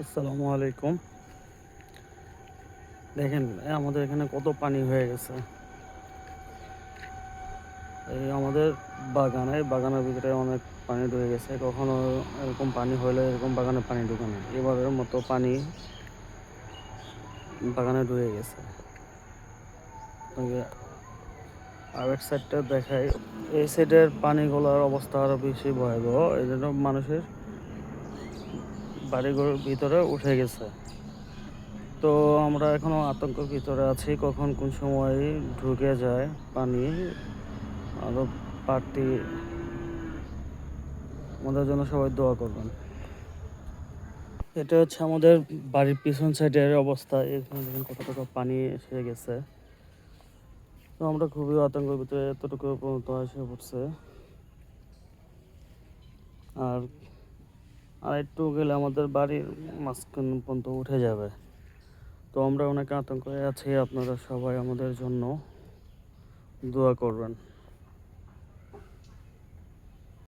আসসালামু আলাইকুম। দেখেন আমাদের এখানে কত পানি হয়ে গেছে। এই আমাদের বাগানে, বাগানের ভিতরে অনেক পানি ঢুকে গেছে। কখনো এরকম পানি হলে এরকম বাগানে পানি ঢুকে এবারের মতো পানি বাগানে ঢুকে গেছে। আপনাকে আরেক সাইডটা দেখাই। এই সাইডের পানিগুলোর অবস্থা আরও বেশি ভয়াবহ। এই জন্য মানুষের বাড়িঘরের ভিতরে উঠে গেছে। তো আমরা এখনও আতঙ্কের ভিতরে আছি, কখন কোন সময় ঢুকে যায় পানি। আরও পার্টি আমাদের জন্য সবাই দোয়া করবেন। এটা হচ্ছে আমাদের বাড়ির পিছন সাইডের অবস্থা। এখানে দেখেন কত টাকা পানি এসে গেছে। তো আমরা খুবই আতঙ্কের ভিতরে এতটুকু পর্যন্ত এসে পড়ছে। আর আর একটু গেলে আমাদের বাড়ির মাঝখান পর্যন্ত উঠে যাবে। তো আমরা অনেক আতঙ্কে আছি আপনারা সবাই আমাদের জন্য দোয়া করবেন।